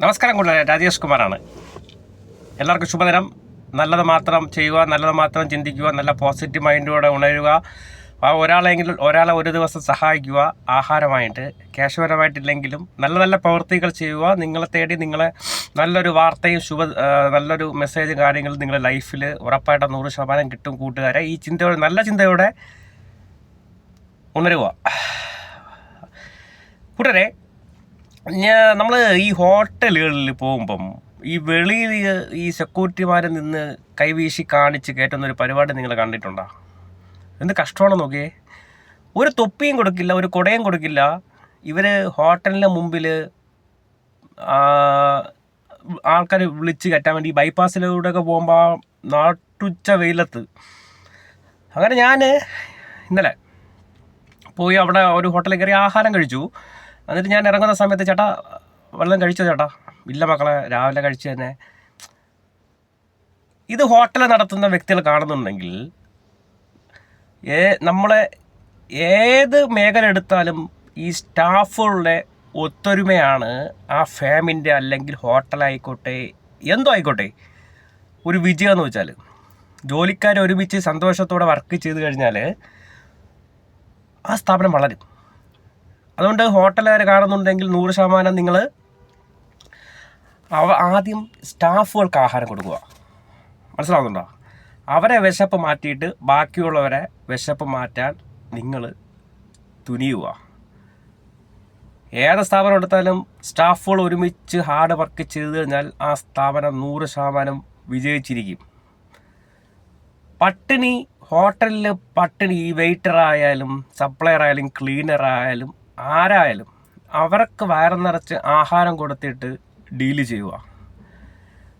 നമസ്കാരം കൂട്ടുകാരെ രാജേഷ് കുമാറാണ്. എല്ലാവർക്കും ശുഭദിനം. നല്ലത് മാത്രം ചെയ്യുക നല്ലത് മാത്രം ചിന്തിക്കുക നല്ല പോസിറ്റീവ് മൈൻഡോടെ ഉണരുക. ആ ഒരാളെങ്കിലും ഒരാളെ ഒരു ദിവസം സഹായിക്കുക ആഹാരമായിട്ട് ക്യാഷ്പരമായിട്ടില്ലെങ്കിലും നല്ല നല്ല പ്രവൃത്തികൾ ചെയ്യുക. നിങ്ങളെ തേടി നിങ്ങളെ നല്ലൊരു വാർത്തയും ശുഭ നല്ലൊരു മെസ്സേജും കാര്യങ്ങളും നിങ്ങളുടെ ലൈഫിൽ ഉറപ്പായിട്ട് നൂറ് ശതമാനം കിട്ടും കൂട്ടുകാരെ. ഈ ചിന്തയോടെ നല്ല ചിന്തയോടെ ഉണരുക. കൂട്ടരെ നമ്മൾ ഈ ഹോട്ടലുകളിൽ പോകുമ്പം ഈ വെളിയിൽ ഈ സെക്യൂരിറ്റിമാരെ നിന്ന് കൈവീശി കാണിച്ച് കയറ്റുന്ന ഒരു പരിപാടി നിങ്ങൾ കണ്ടിട്ടുണ്ടോ? എന്ത് കഷ്ടമാണോ നോക്കിയേ. ഒരു തൊപ്പിയും കൊടുക്കില്ല ഒരു കുടയും കൊടുക്കില്ല. ഇവർ ഹോട്ടലിന്റെ മുമ്പിൽ ആൾക്കാർ വിളിച്ച് കയറ്റാൻ വേണ്ടി ബൈപ്പാസിലൂടെയൊക്കെ പോകുമ്പോൾ നാട്ടുച്ച വെയിലത്ത്. അങ്ങനെ ഞാൻ ഇന്നലെ പോയി അവിടെ ഒരു ഹോട്ടലിൽ കയറി ആഹാരം കഴിച്ചു. എന്നിട്ട് ഞാൻ ഇറങ്ങുന്ന സമയത്ത് ചേട്ടാ വെള്ളം കഴിച്ചോ ചേട്ടാ? ഇല്ല മക്കളെ രാവിലെ കഴിച്ചു തന്നെ. ഇത് ഹോട്ടൽ നടത്തുന്ന വ്യക്തികൾ കാണുന്നുണ്ടെങ്കിൽ ഏ നമ്മളെ ഏത് മേഖല എടുത്താലും ഈ സ്റ്റാഫുകളുടെ ഒത്തൊരുമയാണ് ആ ഫാമിന്റെ അല്ലെങ്കിൽ ഹോട്ടലായിക്കോട്ടെ എന്തോ ആയിക്കോട്ടെ ഒരു വിജയം എന്ന് വെച്ചാൽ ജോലിക്കാർ ഒരുമിച്ച് സന്തോഷത്തോടെ വർക്ക് ചെയ്ത് കഴിഞ്ഞാൽ ആ സ്ഥാപനം വളരും. അതുകൊണ്ട് ഹോട്ടലുകാർ കാണുന്നുണ്ടെങ്കിൽ നൂറ് ശതമാനം നിങ്ങൾ അവ ആദ്യം സ്റ്റാഫുകൾക്ക് ആഹാരം കൊടുക്കുക. മനസ്സിലാവുന്നുണ്ടോ? അവരെ വിശപ്പ് മാറ്റിയിട്ട് ബാക്കിയുള്ളവരെ വിശപ്പ് മാറ്റാൻ നിങ്ങൾ തുനിയുക. ഏത് സ്ഥാപനം എടുത്താലും സ്റ്റാഫുകൾ ഒരുമിച്ച് ഹാർഡ് വർക്ക് ചെയ്ത് കഴിഞ്ഞാൽ ആ സ്ഥാപനം നൂറ് ശതമാനം വിജയിച്ചിരിക്കും. പട്ടിണി ഹോട്ടലിൽ പട്ടിണി വെയിറ്റർ ആയാലും സപ്ലയർ ആയാലും ക്ലീനർ ആയാലും ആരായാലും അവർക്ക് വയറ് നിറച്ച് ആഹാരം കൊടുത്തിട്ട് ഡീൽ ചെയ്യുക.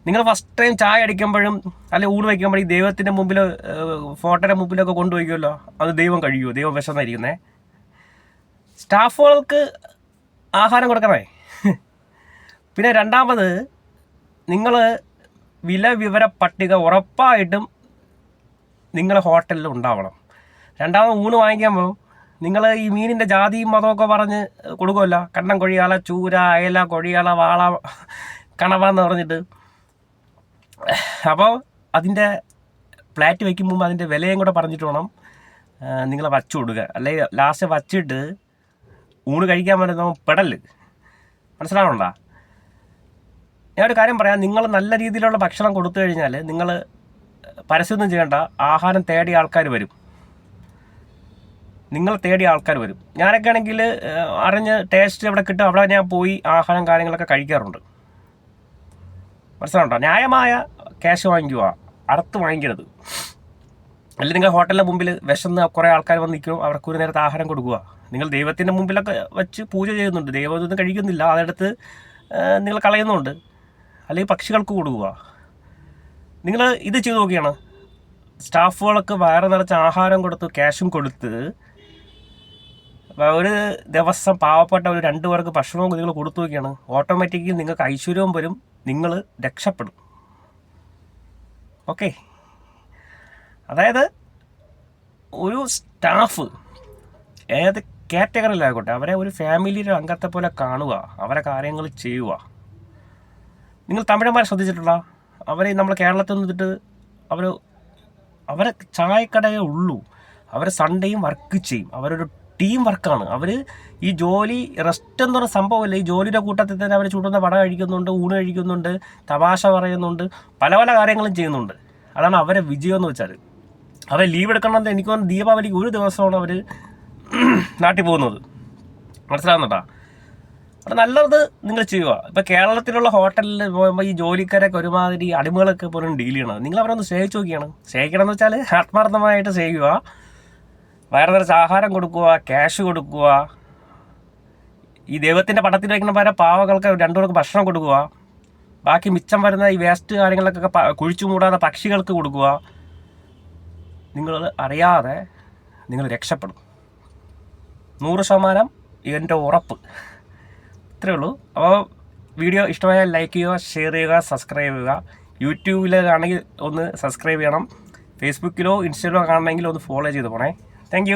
നിങ്ങൾ ഫസ്റ്റ് ടൈം ചായ അടിക്കുമ്പോഴും അല്ലെങ്കിൽ ഊണ് വയ്ക്കുമ്പോഴും ഈ ദൈവത്തിന്റെ മുമ്പിൽ ഫോട്ടോയുടെ മുമ്പിലൊക്കെ കൊണ്ടുപോയിക്കുമല്ലോ അത് ദൈവം കഴിയുമോ? ദൈവം വിശന്നായിരിക്കുന്നേ സ്റ്റാഫുകൾക്ക് ആഹാരം കൊടുക്കണേ. പിന്നെ രണ്ടാമത് നിങ്ങൾ വില വിവര പട്ടിക ഉറപ്പായിട്ടും നിങ്ങളുടെ ഹോട്ടലിൽ ഉണ്ടാവണം. രണ്ടാമത് ഊണ് വാങ്ങിക്കുമ്പോൾ നിങ്ങൾ ഈ മീനിന്റെ ജാതിയും മതമൊക്കെ പറഞ്ഞ് കൊടുക്കുമല്ലോ കണ്ണൻ കൊഴിയാള ചൂര അയല കൊഴിയാള വാള കണവ എന്ന് പറഞ്ഞിട്ട്. അപ്പോൾ അതിന്റെ പ്ലാറ്റ് വയ്ക്കുമ്പോൾ അതിന്റെ വിലയും കൂടെ പറഞ്ഞിട്ട് വേണം നിങ്ങൾ വച്ചു കൊടുക്കുക. അല്ലെങ്കിൽ ലാസ്റ്റ് വച്ചിട്ട് ഊണ് കഴിക്കാൻ പറ്റുന്ന പെടൽ. മനസ്സിലാവണ്ടാ ഞാൻ ഒരു കാര്യം പറയാം. നിങ്ങൾ നല്ല രീതിയിലുള്ള ഭക്ഷണം കൊടുത്തു കഴിഞ്ഞാൽ നിങ്ങൾ പരസ്യമൊന്നും ചെയ്യേണ്ട. ആഹാരം തേടിയ ആൾക്കാർ വരും. നിങ്ങൾ തേടിയ ആൾക്കാർ വരും. ഞാനൊക്കെ ആണെങ്കിൽ അറിഞ്ഞ് ടേസ്റ്റ് എവിടെ കിട്ടും അവിടെ ഞാൻ പോയി ആഹാരം കാര്യങ്ങളൊക്കെ കഴിക്കാറുണ്ട്. മനസ്സിലാവുണ്ടോ ന്യായമായ ക്യാഷ് വാങ്ങിക്കുക അറുത്ത് വാങ്ങിക്കരുത്. അല്ലെങ്കിൽ നിങ്ങൾ ഹോട്ടലിന്റെ മുമ്പിൽ വിശന്ന് കുറേ ആൾക്കാർ വന്ന് നിൽക്കും അവർക്ക് ഒരു നേരത്തെ ആഹാരം കൊടുക്കുക. നിങ്ങൾ ദൈവത്തിന്റെ മുമ്പിലൊക്കെ വെച്ച് പൂജ ചെയ്യുന്നുണ്ട്. ദൈവം ഇതൊന്നും കഴിക്കുന്നില്ല. അതെടുത്ത് നിങ്ങൾ കളയുന്നുണ്ട്. അല്ലെങ്കിൽ പക്ഷികൾക്ക് കൊടുക്കുക. നിങ്ങൾ ഇത് ചെയ്ത് നോക്കിയാണ്. സ്റ്റാഫുകൾക്ക് വയറ് നിറച്ച് ആഹാരം കൊടുത്ത് ക്യാഷും കൊടുത്ത് ഒരു ദിവസം പാവപ്പെട്ട ഒരു രണ്ട് പേർക്ക് ഭക്ഷണവും നിങ്ങൾ കൊടുത്തു നോക്കിയാണ്. ഓട്ടോമാറ്റിക്കലി നിങ്ങൾക്ക് ഐശ്വര്യവും വരും. നിങ്ങൾ രക്ഷപ്പെടും. ഓക്കെ അതായത് ഒരു സ്റ്റാഫ് ഏത് കാറ്റഗറിയിലായിക്കോട്ടെ അവരെ ഒരു ഫാമിലിയിലെ അംഗത്തെ പോലെ കാണുക അവരെ കാര്യങ്ങൾ ചെയ്യുക. നിങ്ങൾ തമിഴന്മാരെ ശ്രദ്ധിച്ചിട്ടുള്ള അവരെ നമ്മൾ കേരളത്തിൽ നിന്നിട്ട് അവർ അവരെ ചായക്കടയേ ഉള്ളൂ. അവർ സൺഡേയും വർക്ക് ചെയ്യും. അവരൊരു ടീം വർക്കാണ് അവർ ഈ ജോലി റെസ്റ്റ് എന്ന് പറഞ്ഞ സംഭവമല്ല. ഈ ജോലിയുടെ കൂട്ടത്തിൽ തന്നെ അവർ ചൂടുന്ന പട കഴിക്കുന്നുണ്ട് ഊണ് കഴിക്കുന്നുണ്ട് തമാശ പറയുന്നുണ്ട് പല പല കാര്യങ്ങളും ചെയ്യുന്നുണ്ട്. അതാണ് അവരെ വിജയം എന്ന് വെച്ചാൽ അവർ ലീവ് എടുക്കണമെന്ന് എനിക്ക് തോന്നുന്നു ദീപാവലിക്ക് ഒരു ദിവസമാണ് അവർ നാട്ടിൽ പോകുന്നത്. മനസ്സിലാവുന്നുണ്ടോ? അപ്പം നല്ലത് നിങ്ങൾ ചെയ്യുക. ഇപ്പം കേരളത്തിലുള്ള ഹോട്ടലിൽ പോകുമ്പോൾ ഈ ജോലിക്കാരൊക്കെ ഒരുമാതിരി അടിമകളൊക്കെ പോലും ഡീൽ ചെയ്യണം നിങ്ങൾ അവരൊന്ന് സ്നേഹിച്ച് നോക്കിയാണ്. സ്നേഹിക്കണം എന്ന് വെച്ചാൽ ആത്മാർത്ഥമായിട്ട് സ്നേഹിക്കുക. വയറ് നിറച്ച് ആഹാരം കൊടുക്കുക ക്യാഷ് കൊടുക്കുക. ഈ ദൈവത്തിന്റെ പടത്തിൽ വയ്ക്കുന്ന പല പാവകൾക്ക് രണ്ടു പേർക്ക് ഭക്ഷണം കൊടുക്കുക. ബാക്കി മിച്ചം വരുന്ന ഈ വേസ്റ്റ് കാര്യങ്ങളൊക്കെ കുഴിച്ചു മൂടാതെ പക്ഷികൾക്ക് കൊടുക്കുക. നിങ്ങൾ അറിയാതെ നിങ്ങൾ രക്ഷപ്പെടും. നൂറ് ശതമാനം ഇതിന്റെ ഉറപ്പ്. ഇത്രയേ ഉള്ളൂ. അപ്പോൾ വീഡിയോ ഇഷ്ടമായാൽ ലൈക്ക് ചെയ്യുക ഷെയർ ചെയ്യുക സബ്സ്ക്രൈബ് ചെയ്യുക. യൂട്യൂബിലാണെങ്കിൽ ഒന്ന് സബ്സ്ക്രൈബ് ചെയ്യണം. ഫേസ്ബുക്കിലോ ഇൻസ്റ്റയിലോ കാണണമെങ്കിൽ ഒന്ന് ഫോളോ ചെയ്ത് പോണേ. താങ്ക്